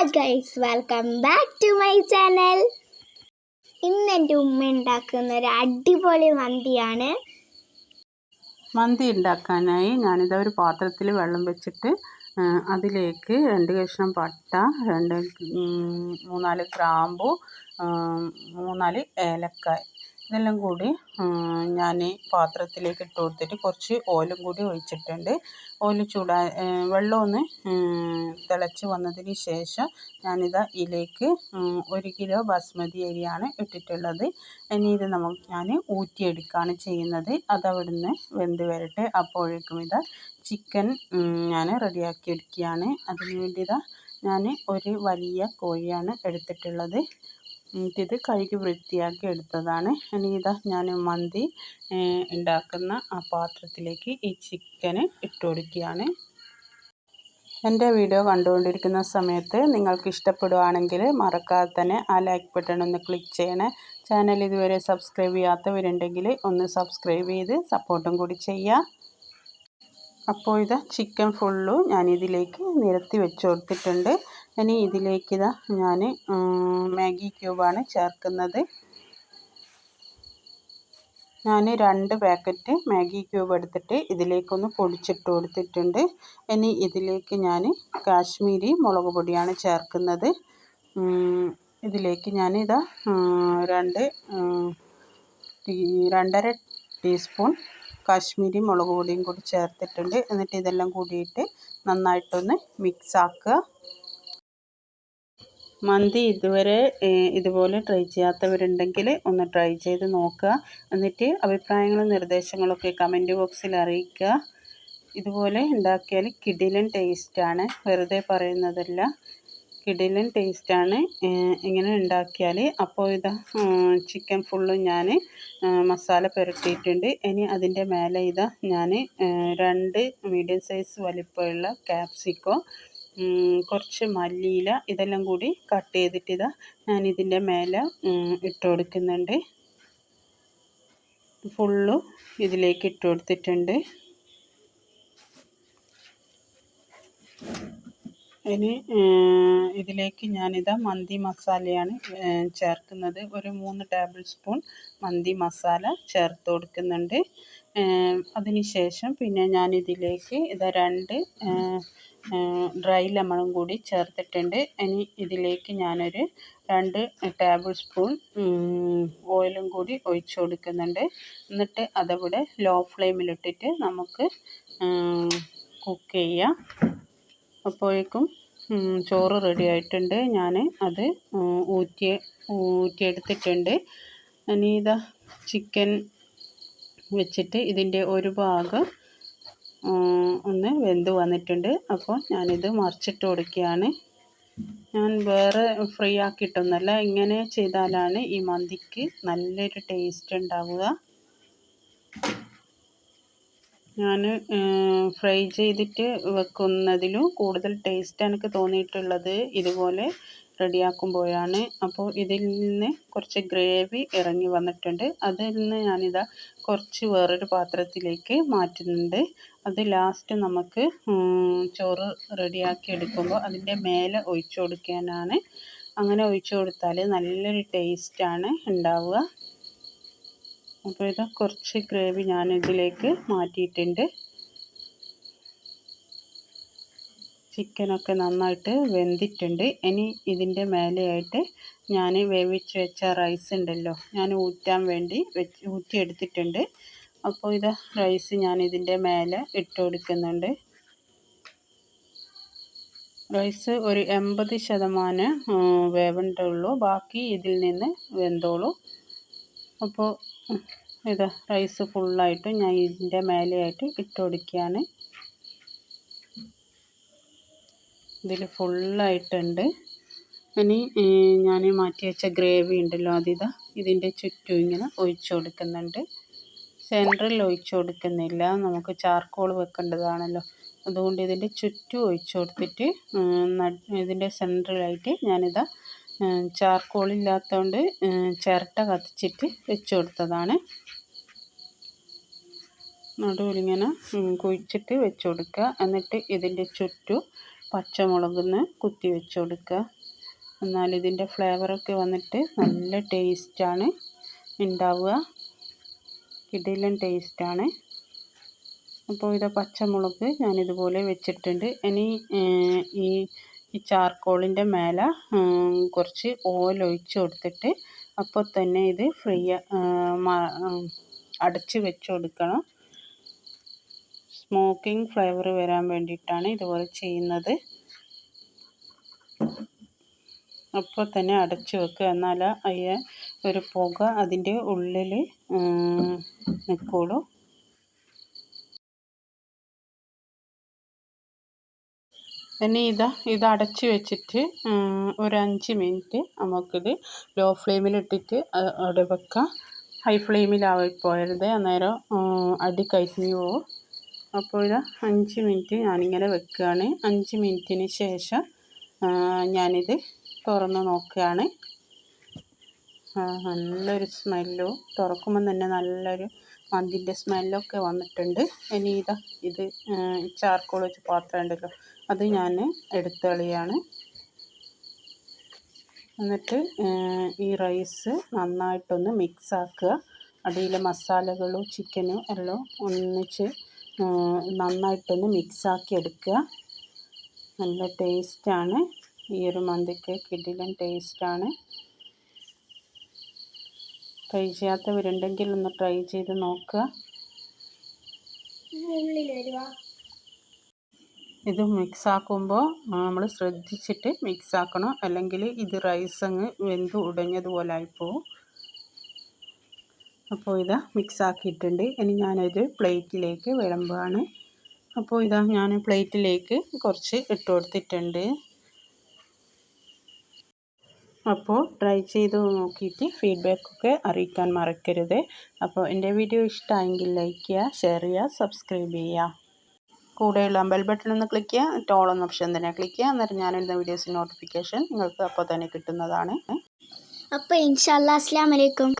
Hi guys welcome back to my channel ഇന്ന് എന്റെ ഉമ്മ ഉണ്ടാക്കുന്ന ഒരു അടിപൊളി മന്തിയാണ്. മന്തി ഉണ്ടാക്കാനായി ഞാനിത് ഒരു പാത്രത്തിൽ വെള്ളം വെച്ചിട്ട് അതിലേക്ക് രണ്ട് കഷ്ണം പട്ട രണ്ട് മൂന്നാൽ ഗ്രാമ്പു മൂന്നാൽ ഏലക്കായ്. ഇതെല്ലാം കൂടി ഞാൻ പാത്രത്തിലേക്ക് ഇട്ട് കൊടുത്തിട്ട് കുറച്ച് ഓലും കൂടി ഒഴിച്ചിട്ടുണ്ട്. ഓൽ ചൂടാ വെള്ളമൊന്ന് തിളച്ച് വന്നതിന് ശേഷം ഞാനിതാ ഇതിലേക്ക് ഒരു കിലോ ബാസ്മതി അരിയാണ് ഇട്ടിട്ടുള്ളത്. ഇനി ഇത് നമുക്ക് ഞാൻ ഊറ്റിയെടുക്കുകയാണ് ചെയ്യുന്നത്. അത് അവിടുന്ന് വെന്ത് വരട്ടെ. അപ്പോഴേക്കും ഇതാ ചിക്കൻ ഞാൻ റെഡിയാക്കി എടുക്കുകയാണ് അതിന് വേണ്ടി ഇതാ ഞാൻ ഒരു വലിയ കോഴിയാണ് എടുത്തിട്ടുള്ളത്. എന്നിട്ടിത് കഴുകി വൃത്തിയാക്കി എടുത്തതാണ്. ഇനി ഇതാ ഞാൻ മന്തി ഉണ്ടാക്കുന്ന ആ പാത്രത്തിലേക്ക് ഈ ചിക്കന് ഇട്ട് കൊടുക്കുകയാണ്. എന്റെ വീഡിയോ കണ്ടുകൊണ്ടിരിക്കുന്ന സമയത്ത് നിങ്ങൾക്ക് ഇഷ്ടപ്പെടുകയാണെങ്കിൽ മറക്കാതെ തന്നെ ആ ലൈക്ക് ബട്ടൺ ഒന്ന് ക്ലിക്ക് ചെയ്യണേ. ചാനൽ ഇതുവരെ സബ്സ്ക്രൈബ് ചെയ്യാത്തവരുണ്ടെങ്കിൽ ഒന്ന് സബ്സ്ക്രൈബ് ചെയ്ത് സപ്പോർട്ടും കൂടി ചെയ്യുക. അപ്പോൾ ഇത് ചിക്കൻ ഫുള്ളും ഞാനിതിലേക്ക് നിരത്തി വെച്ച് കൊടുത്തിട്ടുണ്ട്. ഇനി ഇതിലേക്ക് ഇതാ ഞാൻ മാഗി ക്യൂബാണ് ചേർക്കുന്നത്. ഞാൻ രണ്ട് പാക്കറ്റ് മാഗി ക്യൂബ് എടുത്തിട്ട് ഇതിലേക്കൊന്ന് പൊടിച്ചിട്ട് കൊടുത്തിട്ടുണ്ട്. ഇനി ഇതിലേക്ക് ഞാൻ കാശ്മീരി മുളക് പൊടിയാണ് ചേർക്കുന്നത്. ഇതിലേക്ക് ഞാൻ ഇതാ രണ്ട് രണ്ടര ടീസ്പൂൺ കാശ്മീരി മുളക് പൊടിയും കൂടി ചേർത്തിട്ടുണ്ട്. എന്നിട്ട് ഇതെല്ലാം കൂടിയിട്ട് നന്നായിട്ടൊന്ന് മിക്സ് ആക്കുക. മന്തി ഇതുവരെ ഇതുപോലെ ട്രൈ ചെയ്യാത്തവരുണ്ടെങ്കിൽ ഒന്ന് ട്രൈ ചെയ്ത് നോക്കുക. എന്നിട്ട് അഭിപ്രായങ്ങളും നിർദ്ദേശങ്ങളൊക്കെ കമന്റ് ബോക്സിൽ അറിയിക്കുക. ഇതുപോലെ ഉണ്ടാക്കിയാൽ കിടിലൻ ടേസ്റ്റാണ് വെറുതെ പറയുന്നതല്ല. കിടിലൻ ടേസ്റ്റാണ് ഇങ്ങനെ ഉണ്ടാക്കിയാൽ അപ്പോൾ ഇതാ ചിക്കൻ ഫുള്ളും ഞാൻ മസാല പുരട്ടിയിട്ടുണ്ട്. ഇനി അതിന്റെ മേലെ ഇതാ ഞാൻ രണ്ട് മീഡിയം സൈസ് വലിപ്പമുള്ള ക്യാപ്സിക്കോ കുറച്ച് മല്ലിയില ഇതെല്ലാം കൂടി കട്ട് ചെയ്തിട്ട് ഇതാ ഞാൻ ഇതിന്റെ മേലെ ഇട്ട് കൊടുക്കുന്നുണ്ട്. ഫുള്ളും ഇതിലേക്ക് ഇട്ട് കൊടുത്തിട്ടുണ്ട്. ഇനി ഇതിലേക്ക് ഞാനിതാ മന്തി മസാലയാണ് ചേർക്കുന്നത്. ഒരു മൂന്ന് ടേബിൾ സ്പൂൺ മന്തി മസാല ചേർത്ത് കൊടുക്കുന്നുണ്ട്. ഏഹ്, അതിന് ശേഷം പിന്നെ ഞാനിതിലേക്ക് ഇതാ രണ്ട് ഡ്രൈ ലെമണും കൂടി ചേർത്തിട്ടുണ്ട്. ഇനി ഇതിലേക്ക് ഞാനൊരു രണ്ട് ടേബിൾ സ്പൂൺ ഓയിലും കൂടി ഒഴിച്ചു കൊടുക്കുന്നുണ്ട്. എന്നിട്ട് അതവിടെ ലോ ഫ്ലെയിമിലിട്ടിട്ട് നമുക്ക് കുക്ക് ചെയ്യാം. അപ്പോഴേക്കും ചോറ് റെഡി ആയിട്ടുണ്ട്. ഞാൻ അത് ഊറ്റി ഊറ്റിയെടുത്തിട്ടുണ്ട് ഇനി ഇതാ ചിക്കൻ വെച്ചിട്ട് ഇതിന്റെ ഒരു ഭാഗം ഒന്ന് വെന്ത് വന്നിട്ടുണ്ട്. അപ്പോൾ ഞാനിത് മറിച്ചിട്ട് കൊടുക്കുകയാണ്. ഞാൻ വേറെ ഫ്രീ ആക്കിയിട്ടൊന്നുമല്ല. ഇങ്ങനെ ചെയ്താലാണ് ഈ മന്തിക്ക് നല്ലൊരു ടേസ്റ്റ് ഉണ്ടാവുക. ഞാൻ ഫ്രൈ ചെയ്തിട്ട് വെക്കുന്നതിലും കൂടുതൽ ടേസ്റ്റ് എനിക്ക് തോന്നിയിട്ടുള്ളത്. ഇതുപോലെ റെഡിയാക്കുമ്പോഴാണ് അപ്പോൾ ഇതിൽ നിന്ന് കുറച്ച് ഗ്രേവി ഇറങ്ങി വന്നിട്ടുണ്ട്. അതിൽ നിന്ന് ഞാനിതാ കുറച്ച് വേറൊരു പാത്രത്തിലേക്ക് മാറ്റുന്നുണ്ട്. അത് ലാസ്റ്റ് നമുക്ക് ചോറ് റെഡിയാക്കി എടുക്കുമ്പോൾ അതിന്റെ മേലെ ഒഴിച്ചു കൊടുക്കാനാണ്. അങ്ങനെ ഒഴിച്ചു കൊടുത്താൽ നല്ലൊരു ടേസ്റ്റാണ് ഉണ്ടാവുക. അപ്പോൾ ഇതാ കുറച്ച് ഗ്രേവി ഞാൻ ഇതിലേക്ക് മാറ്റിയിട്ടുണ്ട്. ചിക്കനൊക്കെ നന്നായിട്ട് വെന്തിട്ടുണ്ട്. ഇനി ഇതിന്റെ മേലെയായിട്ട് ഞാൻ വേവിച്ച് വെച്ച റൈസ് ഉണ്ടല്ലോ ഞാൻ ഊറ്റാൻ വേണ്ടി വെച്ച് ഊറ്റിയെടുത്തിട്ടുണ്ട്. അപ്പോൾ ഇത് റൈസ് ഞാൻ ഇതിന്റെ മേലെ ഇട്ട് കൊടുക്കുന്നുണ്ട്. റൈസ് ഒരു എൺപത് ശതമാനം വേവണ്ടുള്ളൂ ബാക്കി ഇതിൽ നിന്ന് വെന്തോളൂ. അപ്പോൾ ഇത് റൈസ് ഫുള്ളായിട്ട് ഞാൻ ഇതിന്റെ മേലെയായിട്ട് ഇട്ട് കൊടുക്കുകയാണ്. ഇതിൽ ഫുള്ളായിട്ടുണ്ട്. ഇനി ഞാൻ മാറ്റി വെച്ച ഗ്രേവി ഉണ്ടല്ലോ അതിതാ. ഇതിന്റെ ചുറ്റും ഇങ്ങനെ ഒഴിച്ചു കൊടുക്കുന്നുണ്ട്. സെന്ററിൽ ഒഴിച്ചു കൊടുക്കുന്നില്ല. നമുക്ക് ചാർക്കോൾ വെക്കേണ്ടതാണല്ലോ. അതുകൊണ്ട് ഇതിന്റെ ചുറ്റും ഒഴിച്ചു കൊടുത്തിട്ട് ഇതിന്റെ സെന്ററിലായിട്ട് ഞാനിതാ ചാർക്കോളില്ലാത്തതുകൊണ്ട് ചിരട്ട കത്തിച്ചിട്ട് വെച്ച് കൊടുത്തതാണ്. നടുവിലിങ്ങനെ കുഴിച്ചിട്ട് വെച്ച് കൊടുക്കുക. എന്നിട്ട് ഇതിന്റെ ചുറ്റും പച്ചമുളകൊന്ന് കുത്തി വെച്ച് കൊടുക്കുക എന്നാൽ ഇതിന്റെ ഫ്ലേവറൊക്കെ വന്നിട്ട് നല്ല ടേസ്റ്റാണ് ഉണ്ടാവുക കിടിലൻ ടേസ്റ്റാണ്. അപ്പോൾ ഇത് പച്ചമുളക് ഞാനിതുപോലെ വെച്ചിട്ടുണ്ട്. ഇനി ഈ ഈ ചാർക്കോളിന്റെ മേലെ കുറച്ച് ഓയിൽ ഒഴിച്ച് കൊടുത്തിട്ട് അപ്പോൾ തന്നെ ഇത് ഫ്രീ അടച്ച് വെച്ച് കൊടുക്കണം സ്മോക്കിംഗ് ഫ്ലേവർ വരാൻ വേണ്ടിയിട്ടാണ് ഇതുപോലെ ചെയ്യുന്നത്. അപ്പോൾ തന്നെ അടച്ചു വെക്കുക. എന്നാൽ അയ്യ ഒരു പുക അതിന്റെ ഉള്ളിൽ നിൽക്കുള്ളൂ. ഇനി ഇതാ ഇത് അടച്ചു വെച്ചിട്ട് ഒരു അഞ്ച് മിനിറ്റ് നമുക്കിത് ലോ ഫ്ലെയിമിലിട്ടിട്ട് അവിടെ വെക്കാം ഹൈ ഫ്ലെയിമിലായി പോയരുത് അന്നേരം അടി കരിഞ്ഞു പോകും അപ്പോൾ ഇതാ അഞ്ച് മിനിറ്റ് ഞാനിങ്ങനെ വെക്കുകയാണ്. അഞ്ച് മിനിറ്റിന് ശേഷം ഞാനിത് തുറന്ന് നോക്കുകയാണ്. നല്ലൊരു സ്മെല്ലും. തുറക്കുമ്പം തന്നെ നല്ലൊരു മന്തിന്റെ സ്മെല്ലൊക്കെ വന്നിട്ടുണ്ട്. ഇനി ഇതാ ഇത് ചാർക്കോൾ വെച്ച് പാത്രം ഉണ്ടല്ലോ അത് ഞാൻ എടുത്ത് കളിയാണ് എന്നിട്ട് ഈ റൈസ് നന്നായിട്ടൊന്ന് മിക്സ് ആക്കുക. അടിയിലെ മസാലകളും ചിക്കനും എല്ലാം ഒന്നിച്ച് നന്നായിട്ടൊന്ന് മിക്സാക്കി എടുക്കുക. നല്ല ടേസ്റ്റാണ്. ഈ ഒരു മന്തിക്ക് കിടിലൻ ടേസ്റ്റാണ്. ട്രൈ ചെയ്യാത്തവരുണ്ടെങ്കിൽ ഒന്ന് ട്രൈ ചെയ്ത് നോക്കുക. ഇത് മിക്സ് ആക്കുമ്പോൾ നമ്മൾ ശ്രദ്ധിച്ചിട്ട് മിക്സ് ആക്കണം അല്ലെങ്കിൽ ഇത് റൈസ് അങ്ങ് വെന്ത് ഉടഞ്ഞതുപോലെ ആയിപ്പോവും. അപ്പോൾ ഇതാ മിക്സ് ആക്കിയിട്ടുണ്ട് ഇനി ഞാനൊരു പ്ലേറ്റിലേക്ക് വിളമ്പുകയാണ് അപ്പോൾ ഇതാ ഞാൻ പ്ലേറ്റിലേക്ക് കുറച്ച് ഇട്ട് കൊടുത്തിട്ടുണ്ട്. അപ്പോൾ ട്രൈ ചെയ്ത് നോക്കിയിട്ട് ഫീഡ്ബാക്കൊക്കെ അറിയിക്കാൻ മറക്കരുത്. അപ്പോൾ എന്റെ വീഡിയോ ഇഷ്ടമായെങ്കിൽ ലൈക്ക് ചെയ്യുക ഷെയർ ചെയ്യുക സബ്സ്ക്രൈബ് ചെയ്യുക. കൂടെയുള്ള ബെൽ ബട്ടൺ ഒന്ന് ക്ലിക്ക് ചെയ്യുക ടോൾ എന്ന ഓപ്ഷൻ തന്നെ ക്ലിക്ക് ചെയ്യുക എന്നിട്ട് ഞാനിടുന്ന വീഡിയോസിന്റെ നോട്ടിഫിക്കേഷൻ നിങ്ങൾക്ക് അപ്പോൾ തന്നെ കിട്ടുന്നതാണ്. അപ്പോൾ ഇൻഷാല്ലാ അസ്സാം വലൈക്കും